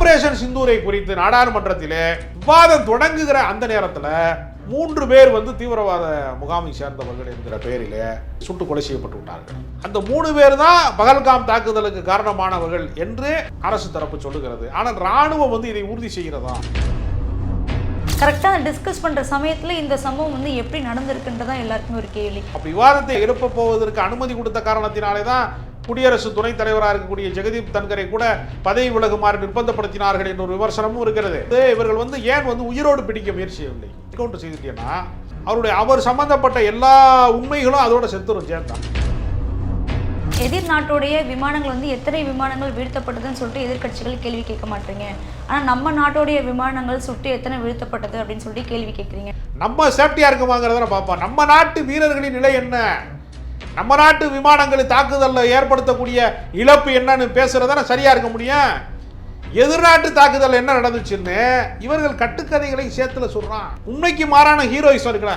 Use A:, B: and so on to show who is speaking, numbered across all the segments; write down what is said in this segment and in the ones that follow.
A: Operation சிந்தூரை குறித்து நாடாளுமன்றத்திலே விவாதம் தொடங்குகிற அந்த நேரத்தில் மூன்று பேர் வந்து தீவிரவாத முகாமை சேர்ந்தவர்கள் என்கிற பெயரிலே சுட்டு கொலை செய்யப்பட்டு விட்டார்கள். அந்த மூணு பேர் தான் பகல்காம் தாக்குதலுக்கு காரணமானவர்கள் என்று அரசு தரப்பு சொல்லுகிறது. ஆனால் ராணுவம் வந்து இதை உறுதி செய்கிறதா?
B: கரெக்டாக டிஸ்கஸ் பண்ணுற சமயத்தில் இந்த சம்பவம் வந்து எப்படி நடந்திருக்குன்றதா எல்லாருக்குமே ஒரு கேள்வி.
A: அப்ப விவாதத்தை எழுப்ப போவதற்கு அனுமதி கொடுத்த காரணத்தினாலே தான் குடியரசு துணைத் தலைவராக இருக்கக்கூடிய ஜெகதீப் தன்கரை கூட பதவி விலகுமாறு நிர்பந்தப்படுத்தினார்கள் என்ற ஒரு விமர்சனமும் இருக்கிறது. இவர்கள் வந்து ஏன் வந்து உயிரோடு பிடிக்க முயற்சி செய்யவில்லை கவுண்டர் செய்துட்டீங்கன்னா அவருடைய அவர் சம்பந்தப்பட்ட எல்லா உண்மைகளும் அதோட செத்துரும் சேர்ந்தான்
B: எதிர் நாட்டுடைய விமானங்கள் வந்து எத்தனை விமானங்கள் வீழ்த்தப்பட்டதுன்னு சொல்லிட்டு எதிர்க்கட்சிகள் கேள்வி கேட்க மாட்டீங்க. ஆனால் நம்ம நாட்டுடைய விமானங்கள் சுட்டு எத்தனை வீழ்த்தப்பட்டது அப்படின்னு சொல்லிட்டு கேள்வி கேட்குறீங்க.
A: நம்ம சேஃப்டியா இருக்குமாங்கிறத பார்ப்போம். நம்ம நாட்டு வீரர்களின் நிலை என்ன? நம்ம நாட்டு விமானங்களை தாக்குதலில் ஏற்படுத்தக்கூடிய இழப்பு என்னன்னு பேசுகிறதான சரியா இருக்க முடியும்? எதிர்நாட்டு தாக்குதல் என்ன நடந்துச்சுன்னு இவர்கள் கட்டுக்கதைகளை சேர்த்துல சொல்றான். உண்மைக்கு மாறான ஹீரோயிசம் இருக்கல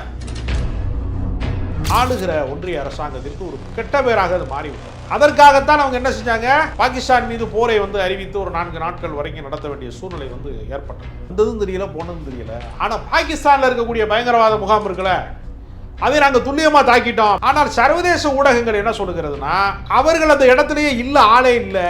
A: ஆளுகிற ஒன்றிய அரசாங்கத்திற்கு ஒரு கெட்ட பேராக அது மாறிவிட்டது. அதற்காகத்தான் அவங்க என்ன செஞ்சாங்க? பாகிஸ்தான் மீது போரை வந்து அறிவித்து ஒரு நான்கு நாட்கள் வரைக்கும் நடத்த வேண்டிய சூழ்நிலை வந்து ஏற்பட்டது. வந்ததும் தெரியல போனதும் தெரியல. ஆனா பாகிஸ்தான்ல இருக்கக்கூடிய பயங்கரவாத முகாம் இருக்குல்ல அதை நாங்கள் துல்லியமாக தாக்கிட்டோம். ஆனால் சர்வதேச ஊடகங்கள் என்ன சொல்லுகிறதுனா அவர்கள் அந்த இடத்துலயே இல்லை ஆளே இல்லை.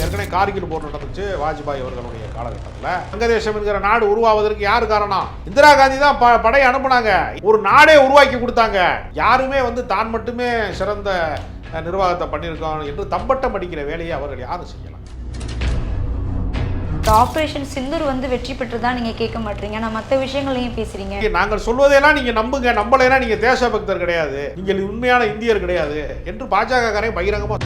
A: ஏற்கனவே கார்கில் போர் நடந்துச்சு வாஜ்பாய் அவர்களுடைய காலகட்டத்தில். வங்கதேசம் என்கிற நாடு உருவாவதற்கு யார் காரணம்? இந்திரா காந்தி தான் ப படையை அனுப்புனாங்க. ஒரு நாடே உருவாக்கி கொடுத்தாங்க. யாருமே வந்து தான் மட்டுமே சிறந்த நிர்வாகத்தை பண்ணியிருக்கோம் என்று தம்பட்டம் அடிக்கிற வேலையை அவர்கள் யாரும் செய்யலாம்
B: ஆப்ரேஷன் சிந்தூர் வந்து வெற்றி பெற்றதா நீங்கள் கேட்க மாட்டீங்க? ஆனால் மற்ற விஷயங்களையும் பேசுகிறீங்க
A: நாங்கள் சொல்வதையெல்லாம் நீங்க நம்புங்க. நம்பலைன்னா நீங்க தேசபக்தர் கிடையாது. நீங்கள் உண்மையான இந்தியர் கிடையாது என்று பாஜக காரே பகிரங்கமா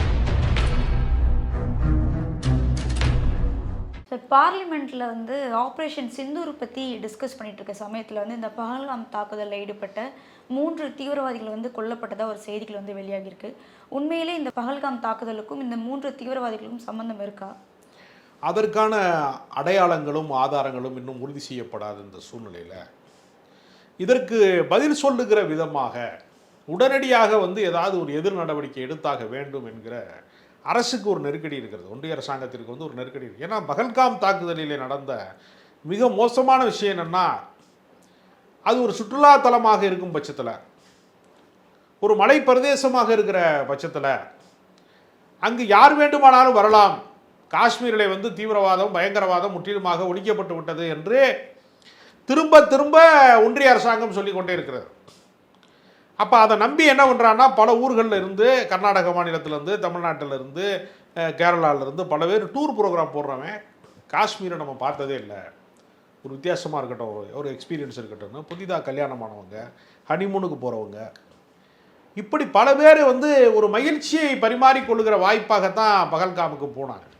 B: சார் பார்லிமெண்ட்டில் வந்து ஆப்ரேஷன் சிந்தூர் பற்றி டிஸ்கஸ் பண்ணிட்டு இருக்க சமயத்தில் வந்து இந்த பஹல்காம் தாக்குதலில் ஈடுபட்ட மூன்று தீவிரவாதிகள் வந்து கொல்லப்பட்டதா ஒரு செய்திகள் வந்து வெளியாகியிருக்கு. உண்மையிலே இந்த பஹல்காம் தாக்குதலுக்கும் இந்த மூன்று தீவிரவாதிகளுக்கும் சம்பந்தம் இருக்கா?
A: அதற்கான அடையாளங்களும் ஆதாரங்களும் இன்னும் உறுதி செய்யப்படாத இந்த சூழ்நிலையில் இதற்கு பதில் சொல்லுகிற விதமாக உடனடியாக வந்து ஏதாவது ஒரு எதிர் நடவடிக்கை எடுத்தாக வேண்டும் என்கிற அரசுக்கு ஒரு நெருக்கடி இருக்கிறது. ஒன்றிய அரசாங்கத்திற்கு வந்து ஒரு நெருக்கடி இருக்குது ஏன்னா பகல்காம் தாக்குதலில் நடந்த மிக மோசமான விஷயம் என்னென்னா அது ஒரு சுற்றுலா தலமாக இருக்கும் பட்சத்தில் ஒரு மலை பிரதேசமாக இருக்கிற பட்சத்தில் அங்கு யார் வேண்டுமானாலும் வரலாம். காஷ்மீரில் வந்து தீவிரவாதம் பயங்கரவாதம் முற்றிலுமாக ஒழிக்கப்பட்டு விட்டது என்று திரும்ப திரும்ப ஒன்றிய அரசாங்கம் சொல்லிக்கொண்டே இருக்கிறது. அப்போ அதை நம்பி என்ன பண்ணுறான்னா பல ஊர்களில் இருந்து கர்நாடக மாநிலத்திலேருந்து தமிழ்நாட்டிலேருந்து கேரளாவிலேருந்து பல பேர் டூர் ப்ரோக்ராம் போடுறவன் காஷ்மீரை நம்ம பார்த்ததே இல்லை. ஒரு வித்தியாசமாக இருக்கட்டும் ஒரு- எக்ஸ்பீரியன்ஸ் இருக்கட்டும்னு. புதிதாக கல்யாணமானவங்க ஹனிமூனுக்கு போகிறவங்க இப்படி பல பேர் வந்து ஒரு மகிழ்ச்சியை பரிமாறிக்கொள்ளுகிற வாய்ப்பாகத்தான் பகல்காமுக்கு போனாங்க.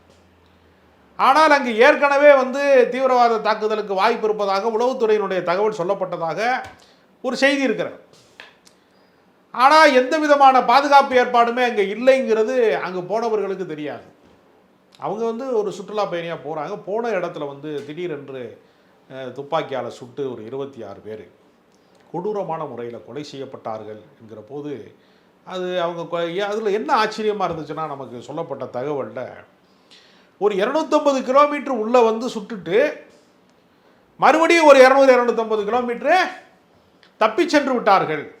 A: ஆனால் அங்கு ஏற்கனவே வந்து தீவிரவாத தாக்குதலுக்கு வாய்ப்பு இருப்பதாக உளவுத்துறையினுடைய தகவல் சொல்லப்பட்டதாக ஒரு செய்தி இருக்கிறது. ஆனால் எந்த விதமான பாதுகாப்பு ஏற்பாடுமே அங்கே இல்லைங்கிறது அங்கே போனவர்களுக்கு தெரியாது. அவங்க வந்து ஒரு சுற்றுலா பயணியாக போகிறாங்க. போன இடத்துல வந்து திடீரென்று துப்பாக்கியால் சுட்டு ஒரு இருபத்தி ஆறு பேர் கொடூரமான முறையில் கொலை செய்யப்பட்டார்கள் என்கிற போது அது அவங்க அதில் என்ன ஆச்சரியமாக இருந்துச்சுன்னா நமக்கு சொல்லப்பட்ட தகவலில் ஒரு இரநூத்தம்பது கிலோமீட்டர் உள்ளே வந்து சுட்டுட்டு மறுபடியும் ஒரு இரநூறு இரநூத்தம்பது கிலோமீட்டரு தப்பி சென்று விட்டார்கள்.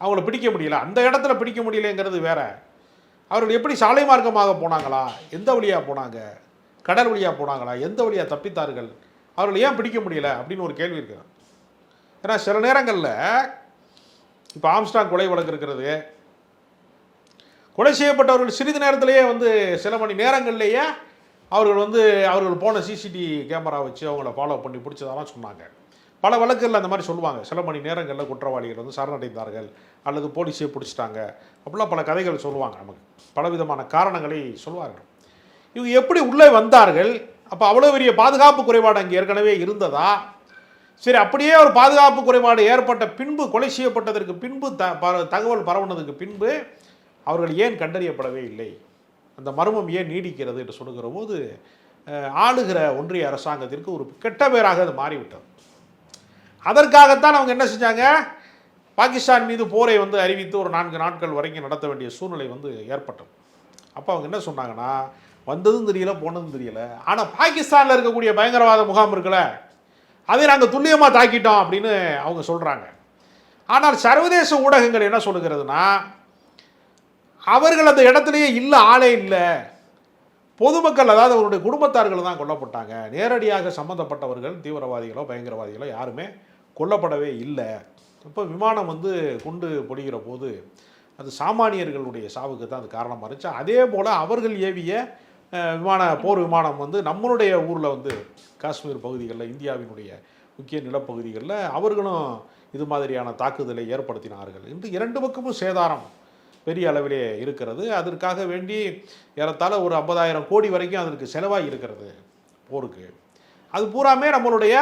A: அவங்கள பிடிக்க முடியல. அந்த இடத்துல பிடிக்க முடியலங்கிறது வேற. அவர்கள் எப்படி சாலை மார்க்கமாக போனாங்களா? எந்த வழியாக போனாங்க? கடல் வழியாக போனாங்களா? எந்த வழியாக தப்பித்தார்கள்? அவர்கள் ஏன் பிடிக்க முடியல? அப்படின்னு ஒரு கேள்வி இருக்குது ஏன்னா சில நேரங்களில் இப்போ ஆம்ஸ்டாங் கொலை வழக்கு இருக்கிறது. கொலை செய்யப்பட்டவர்கள் சிறிது நேரத்திலேயே வந்து சில மணி நேரங்கள்லேயே அவர்கள் வந்து அவர்கள் போன சிசிடிவி கேமரா வச்சு அவங்கள ஃபாலோ பண்ணி பிடிச்சதெல்லாம் சொன்னாங்க. பல வழக்குகளில் அந்த மாதிரி சொல்லுவாங்க. சில மணி நேரங்களில் குற்றவாளிகள் வந்து சரணடைந்தார்கள் அல்லது போலீஸே பிடிச்சிட்டாங்க அப்படிலாம் பல கதைகள் சொல்லுவாங்க நமக்கு. பலவிதமான காரணங்களை சொல்வார்கள். இவங்க எப்படி உள்ளே வந்தார்கள்? அப்போ அவ்வளோ பெரிய பாதுகாப்பு குறைபாடு அங்கே ஏற்கனவே இருந்ததா? சரி அப்படியே ஒரு பாதுகாப்பு குறைபாடு ஏற்பட்ட பின்பு கொலை செய்யப்பட்டதற்கு பின்பு த தகவல் பரவுனதுக்கு பின்பு அவர்கள் ஏன் கண்டறியப்படவே இல்லை? அந்த மர்மம் ஏன் நீடிக்கிறது என்று சொல்லுகிற போது ஆளுகிற ஒன்றிய அரசாங்கத்திற்கு ஒரு கெட்ட பேராக அது மாறிவிட்டது. அதற்காகத்தான் அவங்க என்ன செஞ்சாங்க? பாகிஸ்தான் மீது போரை வந்து அறிவித்து ஒரு நான்கு நாட்கள் வரைக்கும் நடத்த வேண்டிய சூழ்நிலை வந்து ஏற்பட்டது. அப்போ அவங்க என்ன சொன்னாங்கன்னா வந்ததும் தெரியல போனதும் தெரியல. ஆனால் பாகிஸ்தானில் இருக்கக்கூடிய பயங்கரவாத முகாம் இருக்குல்ல அதை நாங்கள் துல்லியமாக தாக்கிட்டோம் அப்படின்னு அவங்க சொல்கிறாங்க ஆனால் சர்வதேச ஊடகங்கள் என்ன சொல்லுகிறதுனா அவர்கள் அந்த இடத்துலையே இல்லை ஆளே இல்லை. பொதுமக்கள் அதாவது அவருடைய குடும்பத்தார்கள் தான் கொல்லப்பட்டாங்க. நேரடியாக சம்மந்தப்பட்டவர்கள் தீவிரவாதிகளோ பயங்கரவாதிகளோ யாருமே கொல்லப்படவே இல்லை. இப்போ விமானம் வந்து குண்டு பொழிகிற போது அது சாமானியர்களுடைய சாவுக்கு தான் அது காரணமாக இருந்துச்சு. அதே போல் அவர்கள் ஏவிய விமான போர் விமானம் வந்து நம்மளுடைய ஊரில் வந்து காஷ்மீர் பகுதிகளில் இந்தியாவினுடைய முக்கிய நிலப்பகுதிகளில் அவர்களும் இது மாதிரியான தாக்குதலை ஏற்படுத்தினார்கள். இன்று இரண்டு பக்கமும் சேதாரம். பெரிய அளவிலே இருக்கிறது. அதற்காக வேண்டி ஏறத்தாழ ஒரு ஐம்பதாயிரம் கோடி வரைக்கும் அதற்கு செலவாகி இருக்கிறது போருக்கு. அது பூராமே நம்மளுடைய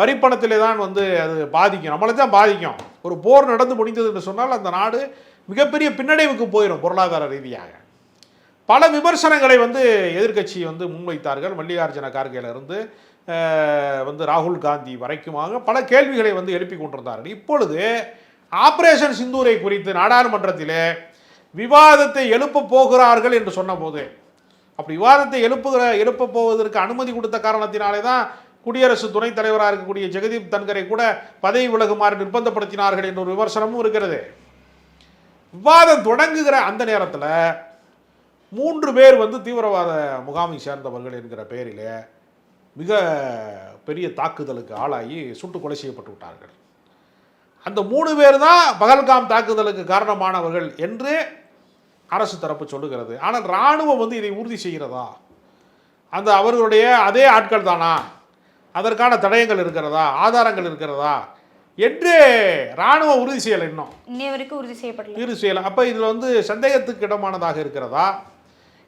A: வரிப்பணத்திலே தான் வந்து அது பாதிக்கும். நம்மளை தான் பாதிக்கும். ஒரு போர் நடந்து முடிந்தது என்று சொன்னால் அந்த நாடு மிகப்பெரிய பின்னடைவுக்கு போயிடும் பொருளாதார ரீதியாக. பல விமர்சனங்களை வந்து எதிர்க்கட்சி வந்து முன்வைத்தார்கள். மல்லிகார்ஜுன கார்கேலிருந்து வந்து ராகுல் காந்தி வரைக்குமாக பல கேள்விகளை வந்து எழுப்பி கொண்டிருந்தார்கள். இப்பொழுது ஆபரேஷன் சிந்தூரை குறித்து நாடாளுமன்றத்திலே விவாதத்தை எழுப்ப போகிறார்கள் என்று சொன்னபோது அப்படி விவாதத்தை எழுப்புகிற எழுப்ப போவதற்கு அனுமதி கொடுத்த காரணத்தினாலே தான் குடியரசு துணைத் தலைவராக இருக்கக்கூடிய ஜெகதீப் தன்கரை கூட பதவி விலகுமாறு நிர்பந்தப்படுத்தினார்கள் என்ற ஒரு விமர்சனமும் இருக்கிறது. விவாதம் தொடங்குகிற அந்த நேரத்தில் மூன்று பேர் வந்து தீவிரவாத முகாமை சேர்ந்தவர்கள் என்கிற பெயரிலே மிக பெரிய தாக்குதலுக்கு ஆளாகி சுட்டு கொலை செய்யப்பட்டு விட்டார்கள். அந்த மூணு பேர் தான் பகல்காம் தாக்குதலுக்கு காரணமானவர்கள் என்று அரசு தரப்பு சொல்லுகிறது. ஆனால் இராணுவம் வந்து இதை உறுதி செய்கிறதா? அந்த அவர்களுடைய அதே ஆட்கள் தானா? அதற்கான தடயங்கள் இருக்கிறதா? ஆதாரங்கள் இருக்கிறதா? என்று இராணுவம் உறுதி செய்யலை இன்னும்.
B: வரைக்கும் உறுதி செய்யப்படல.
A: உறுதி செய்யலை. அப்போ இதில் வந்து சந்தேகத்துக்கு இடமானதாக இருக்கிறதா?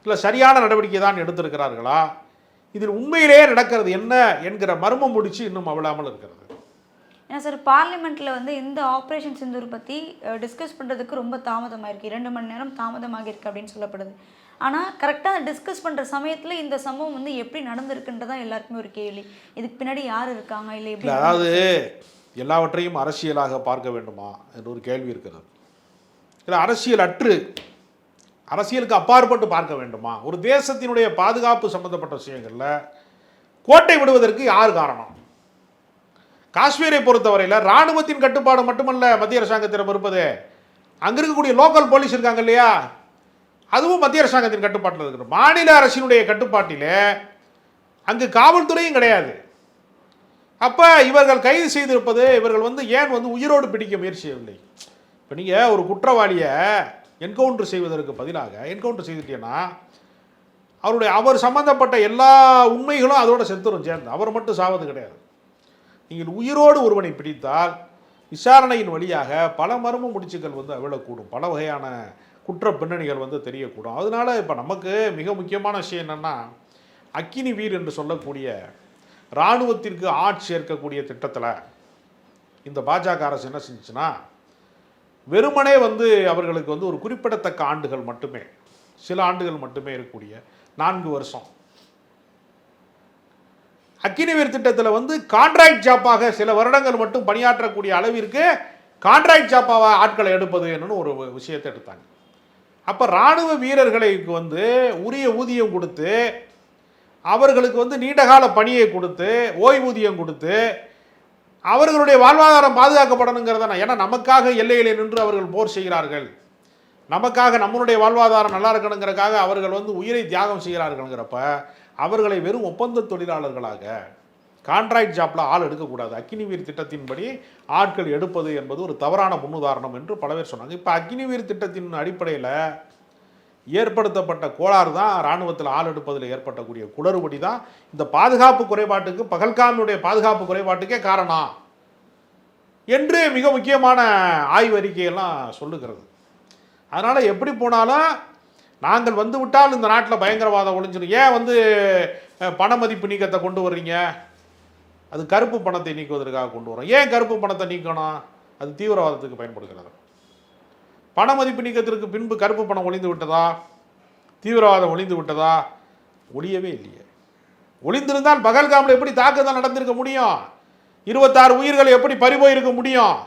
A: இல்லை சரியான நடவடிக்கை தான் எடுத்திருக்கிறார்களா? இதில் உண்மையிலேயே நடக்கிறது என்ன என்கிற மர்மம் முடிச்சு இன்னும் அவளாமல் இருக்கிறது.
B: ஏன்னா சார் பார்லிமெண்ட்டில் வந்து இந்த ஆப்ரேஷன் சிந்தூர் பற்றி டிஸ்கஸ் பண்ணுறதுக்கு ரொம்ப தாமதமாக இருக்குது இரண்டு மணி நேரம் தாமதமாக இருக்குது அப்படின்னு சொல்லப்படுது. ஆனால் கரெக்டாக அதை டிஸ்கஸ் பண்ணுற சமயத்தில் இந்த சம்பவம் வந்து எப்படி நடந்திருக்குன்றதான் எல்லாருக்குமே ஒரு கேள்வி. இதுக்கு பின்னாடி யார் இருக்காங்க? இல்லை எப்படி
A: அதாவது எல்லாவற்றையும் அரசியலாக பார்க்க வேண்டுமா என்று ஒரு கேள்வி இருக்கிறது. இல்லை அரசியல் அற்று அரசியலுக்கு அப்பாற்பட்டு பார்க்க வேண்டுமா? ஒரு தேசத்தினுடைய பாதுகாப்பு சம்பந்தப்பட்ட விஷயங்களில் கோட்டை விடுவதற்கு யார் காரணம்? காஷ்மீரை பொறுத்தவரையில் இராணுவத்தின் கட்டுப்பாடு மட்டுமல்ல மத்திய அரசாங்கத்திடம் இருப்பது. அங்கே இருக்கக்கூடிய லோக்கல் போலீஸ் இருக்காங்க இல்லையா? அதுவும் மத்திய அரசாங்கத்தின் கட்டுப்பாட்டில் இருக்கிறது மாநில அரசினுடைய கட்டுப்பாட்டிலே அங்கு காவல்துறையும் கிடையாது. அப்போ இவர்கள் கைது செய்திருப்பது இவர்கள் வந்து ஏன் வந்து உயிரோடு பிடிக்க முயற்சியவில்லை? இப்போ நீங்கள் ஒரு குற்றவாளியை என்கவுண்டர் செய்வதற்கு பதிலாக என்கவுண்டர் செய்துட்டீங்கன்னா அவருடைய அவர் சம்பந்தப்பட்ட எல்லா உண்மைகளும் அதோட செத்துரும் சேர்ந்து. அவர் மட்டும் சாவது கிடையாது. நீங்கள் உயிரோடு ஒருவனை பிடித்தால் விசாரணையின் வழியாக பல மர்ம முடிச்சுகள் வந்து அவிழக்கூடும். பல வகையான குற்ற பின்னணிகள் வந்து தெரியக்கூடும். அதனால இப்போ நமக்கு மிக முக்கியமான விஷயம் என்னென்னா அக்கினி வீர் என்று சொல்லக்கூடிய இராணுவத்திற்கு ஆட்சி சேர்க்கக்கூடிய திட்டத்தில் இந்த பாஜக அரசு என்ன செஞ்சுச்சுன்னா வெறுமனே வந்து அவர்களுக்கு வந்து ஒரு குறிப்பிடத்தக்க ஆண்டுகள் மட்டுமே சில ஆண்டுகள் மட்டுமே இருக்கக்கூடிய நான்கு வருஷம் அக்கினிவீர் திட்டத்தில் வந்து கான்ட்ராக்ட் ஜாப்பாக சில வருடங்கள் மட்டும் பணியாற்றக்கூடிய அளவிற்கு கான்ட்ராக்ட் ஜாப்பாக ஆட்களை எடுப்பது என்னன்னு ஒரு விஷயத்தை எடுத்தாங்க. அப்போ இராணுவ வீரர்களுக்கு வந்து உரிய ஊதியம் கொடுத்து அவர்களுக்கு வந்து நீண்டகால பணியை கொடுத்து ஓய்வூதியம் கொடுத்து அவர்களுடைய வாழ்வாதாரம் பாதுகாக்கப்படணுங்கிறத ஏன்னா நமக்காக எல்லையிலே நின்று அவர்கள் போர் செய்கிறார்கள். நமக்காக நம்மளுடைய வாழ்வாதாரம் நல்லா இருக்கணுங்கிறக்காக அவர்கள் வந்து உயிரை தியாகம் செய்கிறார்கள்ங்கிறப்ப அவர்களை வெறும் ஒப்பந்த தொழிலாளர்களாக கான்ட்ராக்ட் ஜாப்பில் ஆள் எடுக்கக்கூடாது. அக்னிவீர் திட்டத்தின்படி ஆட்கள் எடுப்பது என்பது ஒரு தவறான முன்னுதாரணம் என்று பல பேர் சொன்னாங்க. இப்போ அக்னிவீர் திட்டத்தின் அடிப்படையில் ஏற்படுத்தப்பட்ட கோளாறு தான் இராணுவத்தில் ஆள் எடுப்பதில் ஏற்பட்டக்கூடிய குளறுபடி தான். இந்த பாதுகாப்பு குறைபாட்டுக்கு பகல்காமினுடைய பாதுகாப்பு குறைபாட்டுக்கே காரணம் என்று மிக முக்கியமான ஆய்வறிக்கையெல்லாம் சொல்லுகிறது. அதனால் எப்படி போனாலும் நாங்கள் வந்து விட்டால் இந்த நாட்டில் பயங்கரவாதம் ஒழிஞ்சிடும் ஏன் வந்து பண மதிப்பு நீக்கத்தை கொண்டு வர்றீங்க? அது கருப்பு பணத்தை நீக்குவதற்காக கொண்டு வரோம் ஏன் கருப்பு பணத்தை நீக்கணும்? அது தீவிரவாதத்துக்கு பயன்படுகிறது. பண மதிப்பு நீக்கத்திற்கு பின்பு கருப்பு பணம் ஒளிந்து விட்டதா? தீவிரவாதம் ஒளிந்து விட்டதா? ஒளியவே இல்லையே. ஒளிந்திருந்தால் பகல்காமில் எப்படி தாக்குதல் நடந்திருக்க முடியும்? இருபத்தாறு உயிர்கள் எப்படி பறிபோயிருக்க முடியும்?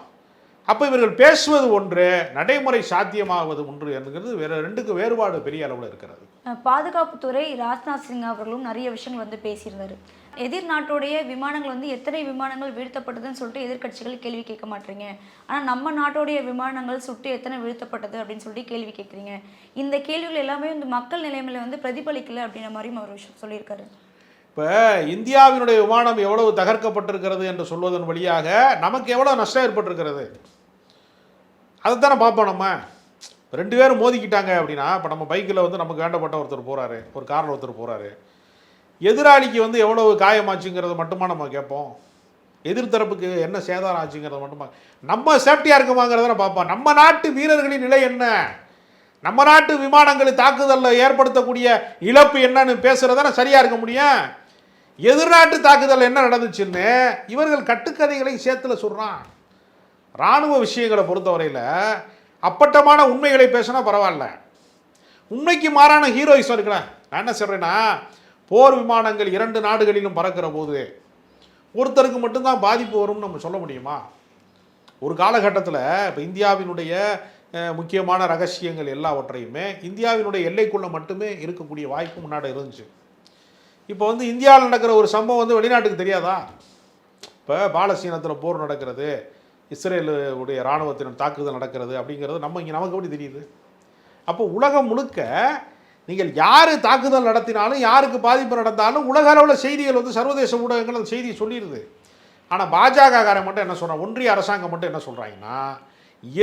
A: அப்போ இவர்கள் பேசுவது ஒன்று நடைமுறை சாத்தியமாவது ஒன்று என்கிறது வேற ரெண்டுக்கு வேறுபாடு பெரிய அளவில் இருக்கிறது.
B: பாதுகாப்புத்துறை ராஜ்நாத் சிங் அவர்களும் நிறைய விஷயங்கள் வந்து பேசியிருந்தாரு. எதிர் நாட்டுடைய விமானங்கள் வந்து எத்தனை விமானங்கள் வீழ்த்தப்பட்டதுன்னு சொல்லிட்டு எதிர்க்கட்சிகள் கேள்வி கேட்க மாட்டீங்க. ஆனால் நம்ம நாட்டுடைய விமானங்கள் சுட்டு எத்தனை வீழ்த்தப்பட்டது அப்படின்னு சொல்லிட்டு கேள்வி கேட்குறீங்க. இந்த கேள்விகள் எல்லாமே இந்த மக்கள் நிலைமையில வந்து பிரதிபலிக்கல அப்படின்ற மாதிரியும் அவர் விஷயம் சொல்லியிருக்காரு.
A: இப்போ இந்தியாவினுடைய விமானம் எவ்வளவு தகர்க்கப்பட்டிருக்கிறது என்று சொல்வதன் வழியாக நமக்கு எவ்வளோ நஷ்டம் ஏற்பட்டிருக்கிறது? அதைத்தானே பார்ப்போம் நம்ம. ரெண்டு பேரும் மோதிக்கிட்டாங்க அப்படின்னா இப்போ நம்ம பைக்கில் வந்து நமக்கு வேண்டப்பட்ட ஒருத்தர் போகிறாரு ஒரு காரில் ஒருத்தர் போகிறாரு எதிராளிக்கு வந்து எவ்வளவு காயமாச்சுங்கிறத மட்டுமா நம்ம கேட்போம். எதிர்த்தரப்புக்கு என்ன சேதாரம் ஆச்சுங்கிறத மட்டுமா? நம்ம சேஃப்டியாக இருக்குமாங்கிறத பார்ப்போம். நம்ம நாட்டு வீரர்களின் நிலை என்ன? நம்ம நாட்டு விமானங்கள் தாக்குதலில் ஏற்படுத்தக்கூடிய இழப்பு என்னன்னு பேசுகிறதான சரியாக இருக்க முடியும்? எதிர்நாட்டு தாக்குதல் என்ன நடந்துச்சுன்னு இவர்கள் கட்டுக்கதைகளை சேர்த்துல சொல்கிறான் இராணுவ விஷயங்களை பொறுத்தவரையில் அப்பட்டமான உண்மைகளை பேசினா பரவாயில்ல. உண்மைக்கு மாறான ஹீரோயிசம் இருக்கிறேன் நான் என்ன சொல்கிறேன்னா போர் விமானங்கள் இரண்டு நாடுகளிலும் பறக்கிற போது ஒருத்தருக்கு மட்டும்தான் பாதிப்பு வரும்னு நம்ம சொல்ல முடியுமா? ஒரு காலகட்டத்தில் இப்போ இந்தியாவினுடைய முக்கியமான ரகசியங்கள் எல்லாவற்றையுமே இந்தியாவினுடைய எல்லைக்குள்ளே மட்டுமே இருக்கக்கூடிய வாய்ப்பு முன்னாடி இருந்துச்சு. இப்போ வந்து இந்தியாவில் நடக்கிற ஒரு சம்பவம் வந்து வெளிநாட்டுக்கு தெரியாதா? இப்போ பாலஸ்தீனத்தில் போர் நடக்கிறது இஸ்ரேலுடைய இராணுவத்தினர் தாக்குதல் நடக்கிறது அப்படிங்கிறது நம்ம இங்கே நமக்கு எப்படி தெரியுது? அப்போ உலகம் முழுக்க நீங்கள் யார் தாக்குதல் நடத்தினாலும் யாருக்கு பாதிப்பு நடந்தாலும் உலக அளவில் செய்திகள் வந்து சர்வதேச ஊடகங்கள் அந்த செய்தியை சொல்லிடுது. ஆனால் பாஜகக்காரன் மட்டும் என்ன சொல்கிறான் ஒன்றிய அரசாங்கம் மட்டும் என்ன சொல்கிறாங்கன்னா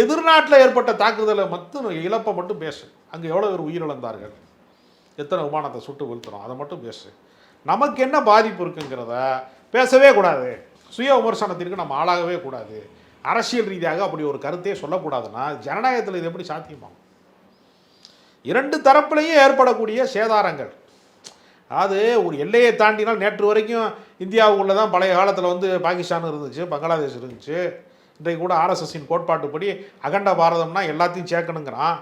A: எதிர்நாட்டில் ஏற்பட்ட தாக்குதலை மட்டும் இழப்பை மட்டும் பேசு. அங்கே எவ்வளோ பேர் உயிரிழந்தார்கள்? எத்தனை விமானத்தை சுட்டு வீழ்த்துறோம் அதை மட்டும் பேசு. நமக்கு என்ன பாதிப்பு இருக்குங்கிறத பேசவே கூடாது. சுய விமர்சனத்திற்கு நம்ம ஆளாகவே கூடாது. அரசியல் ரீதியாக அப்படி ஒரு கருத்தே சொல்லக்கூடாதுன்னா ஜனநாயகத்தில் இது எப்படி சாத்தியமாகும் இரண்டு தரப்புலையும் ஏற்படக்கூடிய சேதாரங்கள். அது ஒரு எல்லையை தாண்டினால் நேற்று வரைக்கும் இந்தியாவுக்குள்ளே தான் பழைய காலத்தில் வந்து பாகிஸ்தான் இருந்துச்சு பங்களாதேஷ் இருந்துச்சு. இன்றைக்கு கூட ஆர்எஸ்எஸின் கோட்பாட்டுப்படி அகண்ட பாரதம்னா எல்லாத்தையும் சேர்க்கணுங்கிறான்.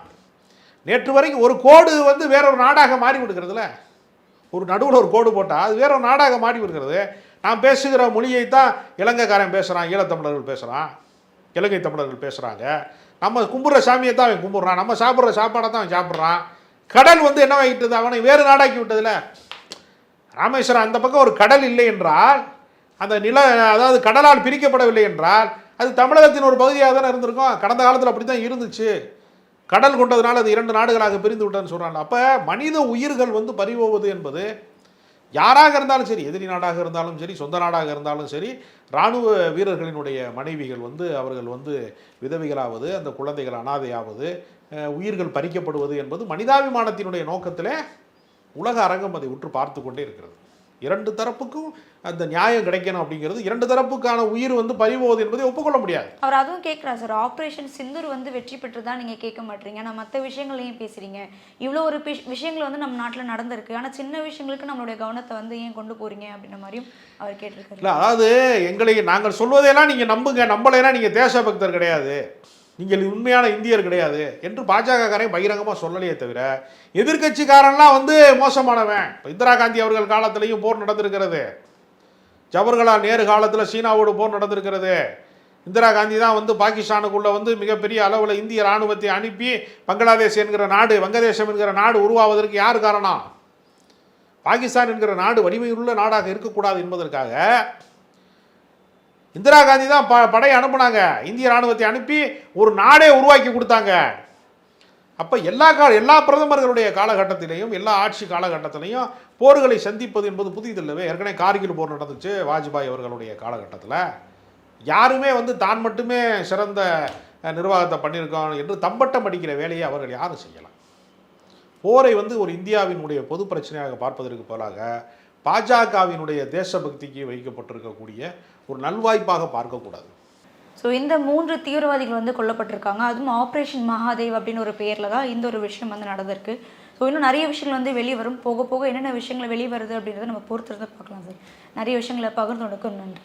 A: நேற்று வரைக்கும் ஒரு கோடு வந்து வேற ஒரு நாடாக மாறி விடுகிறதுல. ஒரு நடுவில் ஒரு கோடு போட்டால் அது வேற ஒரு நாடாக மாடி விடுகிறது நான் பேசுகிற மொழியை தான் இலங்கைக்காரன் பேசுகிறான் ஈழத்தமிழர்கள் பேசுகிறான் இலங்கை தமிழர்கள் பேசுகிறாங்க நம்ம கும்பிட்ற சாமியை தான் அவன் கும்பிட்றான். நம்ம சாப்பிட்ற சாப்பாடை தான் அவன் சாப்பிட்றான். கடல் வந்து என்ன வாங்கிட்டு அவனை வேறு நாடாக்கி விட்டதில்ல ராமேஸ்வரம் அந்த பக்கம் ஒரு கடல் இல்லை என்றால் அந்த நில அதாவது கடலால் பிரிக்கப்படவில்லை என்றால் அது தமிழகத்தின் ஒரு பகுதியாக தானே இருந்திருக்கும். கடந்த காலத்தில் அப்படி தான் இருந்துச்சு. கடல் கொண்டதுனால அது இரண்டு நாடுகளாக பிரிந்து விட்டதுன்னு சொல்கிறாங்க அப்போ மனித உயிர்கள் வந்து பறிபோவது என்பது யாராக இருந்தாலும் சரி எதிரி நாடாக இருந்தாலும் சரி சொந்த நாடாக இருந்தாலும் சரி இராணுவ வீரர்களினுடைய மனைவிகள் வந்து அவர்கள் வந்து விதவைகளாவது அந்த குழந்தைகள் அனாதையாவது உயிர்கள் பறிக்கப்படுவது என்பது மனிதாபிமானத்தினுடைய நோக்கத்திலே உலக அரங்கம் அதை உற்று பார்த்து கொண்டே இருக்கிறது. இரண்டு தரப்புக்கும் அந்த நியாயம் கிடைக்கணும் அப்படிங்கிறது இரண்டு தரப்புக்கான உயிர் வந்து பறிபோவது என்பதை ஒப்புக்கொள்ள முடியாது.
B: அவர் அதுவும் கேட்குறாரு சார் ஆப்ரேஷன் சிந்தூர் வந்து வெற்றி பெற்றதா நீங்கள் கேட்க மாட்டீங்க? ஆனால் மற்ற விஷயங்களையும் பேசுகிறீங்க இவ்வளோ ஒரு விஷயங்கள் வந்து நம்ம நாட்டில் நடந்திருக்கு. ஆனால் சின்ன விஷயங்களுக்கு நம்மளுடைய கவனத்தை வந்து ஏன் கொண்டு போறீங்க? அப்படின்ற மாதிரியும் அவர் கேட்டிருக்காரு.
A: இல்லை அதாவது எங்களை நாங்கள் சொல்வதையெல்லாம் நீங்கள் நம்புங்க. நம்பலைன்னா நீங்கள் தேசபக்தர் கிடையாது. நீங்கள் உண்மையான இந்தியர் கிடையாது என்று பாஜகக்காரன் பகிரங்கமாக சொல்லலையே தவிர எதிர்கட்சிக்காரன்லாம் வந்து மோசமானவன். இப்போ இந்திரா காந்தி அவர்கள் காலத்திலையும் போர் நடந்திருக்கிறது. ஜவஹர்லால் நேரு காலத்தில் சீனாவோடு போர் நடந்திருக்கிறது. இந்திரா காந்தி தான் வந்து பாகிஸ்தானுக்குள்ளே வந்து மிகப்பெரிய அளவில் இந்திய ராணுவத்தை அனுப்பி பங்களாதேஷ் என்கிற நாடு வங்கதேசம் என்கிற நாடு உருவாவதற்கு யார் காரணம்? பாகிஸ்தான் என்கிற நாடு வலிமையுள்ள நாடாக இருக்கக்கூடாது என்பதற்காக இந்திரா காந்தி தான் ப படையை அனுப்புனாங்க. இந்திய ராணுவத்தை அனுப்பி ஒரு நாடே உருவாக்கி கொடுத்தாங்க. அப்போ எல்லா கா எல்லா பிரதமர்களுடைய காலகட்டத்திலையும் எல்லா ஆட்சி காலகட்டத்திலையும் போர்களை சந்திப்பது என்பது புதியதில்லவே ஏற்கனவே கார்கில் போர் நடந்துச்சு வாஜ்பாய் அவர்களுடைய காலகட்டத்தில். யாருமே வந்து தான் மட்டுமே சிறந்த நிர்வாகத்தை பண்ணியிருக்கோம் என்று தம்பட்டம் அடிக்கிற வேலையை அவர்கள் யாரும் செய்யலாம் போரை வந்து ஒரு இந்தியாவினுடைய பொது பிரச்சனையாக பார்ப்பதற்கு பதிலாக பாஜகவினுடைய தேசபக்திக்கு வைக்கப்பட்டிருக்கக்கூடிய ஒரு நல்வாய்ப்பாக பார்க்கக்கூடாது.
B: ஸோ இந்த மூன்று தீவிரவாதிகள் வந்து கொல்லப்பட்டிருக்காங்க. அதுவும் ஆப்ரேஷன் மகாதேவ் அப்படின்னு ஒரு பேரில் தான் இந்த ஒரு விஷயம் வந்து நடந்திருக்கு. ஸோ இன்னும் நிறைய விஷயங்கள் வந்து வெளியே வரும். போக போக என்னென்ன விஷயங்கள் வெளியே வருது அப்படின்றத நம்ம பொறுத்திருந்து பார்க்கலாம் சார். நிறைய விஷயங்களை பகிர்ந்தோடுக்கு நன்றி